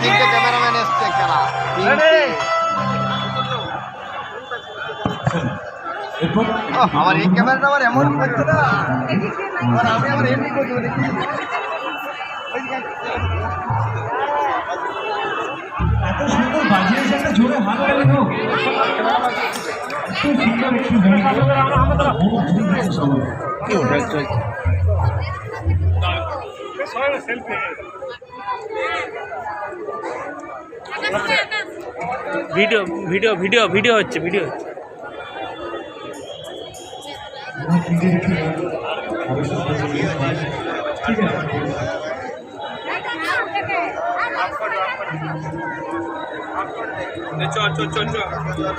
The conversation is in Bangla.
তিনটে ক্যামেরাম্যান এসছে খেলা। আমার এই ক্যামেরাটা আমার এমন করছে না। আমি আমার এমনি selfie. Video video video video হচ্ছে ভিডিও হচ্ছে চল চল চল চল